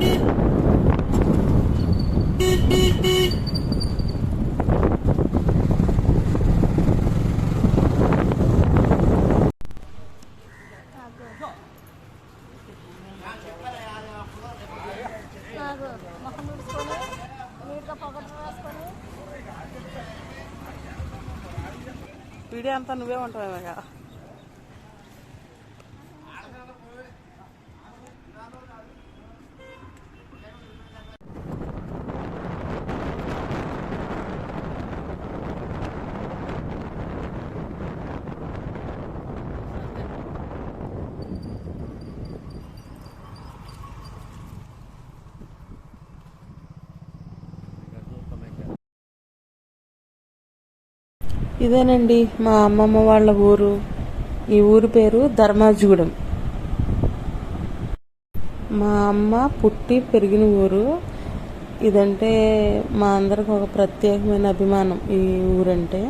Beep. మొహం తుడుచుకొని నీట్గా పొగట్లు రాసుకొని వీడియో అంతా నువ్వే ఉంటావేగా ఇదేనండి మా అమ్మమ్మ వాళ్ళ ఊరు. ఈ ఊరు పేరు ధర్మాజిగూడెం. మా అమ్మ పుట్టి పెరిగిన ఊరు. ఇదంటే మా అందరికి ఒక ప్రత్యేకమైన అభిమానం ఈ ఊరంటే.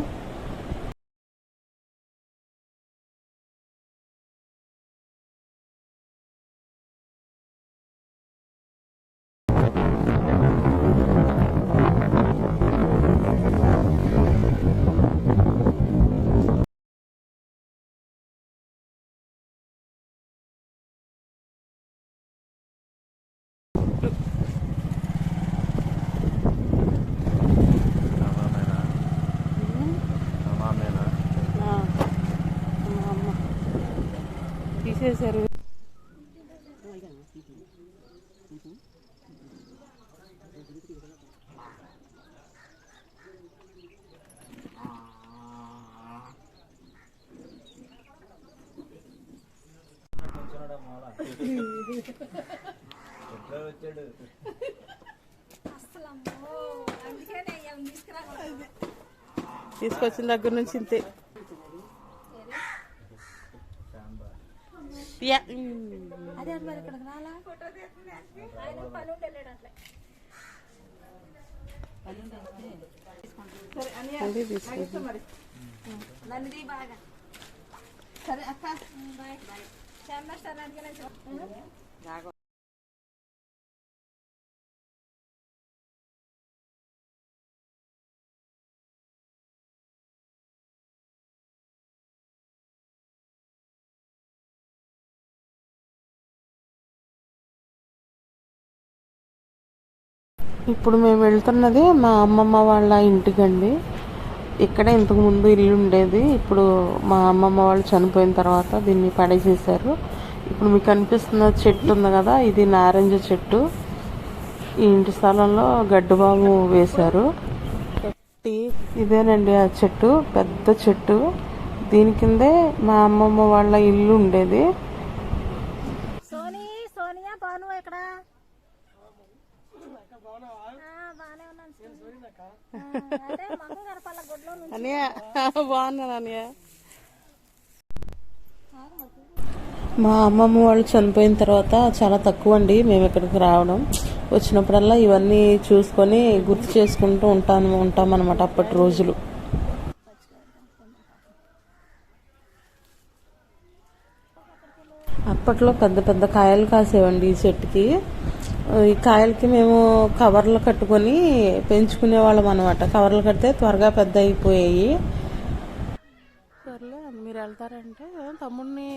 తీసేశారు. తీసుకొచ్చిన దగ్గర నుంచి ఇంతే. అదే అది మరి ఇక్కడికి రాలా ఆయన పని ఉండి వెళ్ళాడు అట్లే అది తీసుకొచ్చి నన్నుది బాగా సరే అక్క బాయ్ బాయ్ చెమ్మేస్తాను అడిగిన ఇప్పుడు మేము వెళ్తున్నది మా అమ్మమ్మ వాళ్ళ ఇంటికండి. ఇక్కడే ఇంతకుముందు ఇల్లు ఉండేది. ఇప్పుడు మా అమ్మమ్మ వాళ్ళు చనిపోయిన తర్వాత దీన్ని పడేసేసారు ఇప్పుడు మీకు కనిపిస్తున్న చెట్టు ఉంది కదా ఇది నారింజ చెట్టు. ఈ ఇంటి స్థలంలో గడ్డిబాము వేశారు. ఇదేనండి ఆ చెట్టు పెద్ద చెట్టు. దీని కిందే మా అమ్మమ్మ వాళ్ళ ఇల్లు ఉండేది. బాగున్నాను మా అమ్మమ్మ వాళ్ళు చనిపోయిన తర్వాత చాలా తక్కువ అండి మేము ఇక్కడికి రావడం. వచ్చినప్పుడల్లా ఇవన్నీ చూసుకొని గుర్తు చేసుకుంటూ ఉంటాను ఉంటాం అనమాట అప్పటి రోజులు. అప్పట్లో పెద్ద పెద్ద కాయలు కాసేవండి ఈ చెట్టుకి. ఈ కాయలకి మేము కవర్లు కట్టుకొని పెంచుకునే వాళ్ళం అనమాట కవర్లు కడితే త్వరగా పెద్ద అయిపోయాయి. సర్లే మీరు వెళ్తారంటే తమ్ముడిని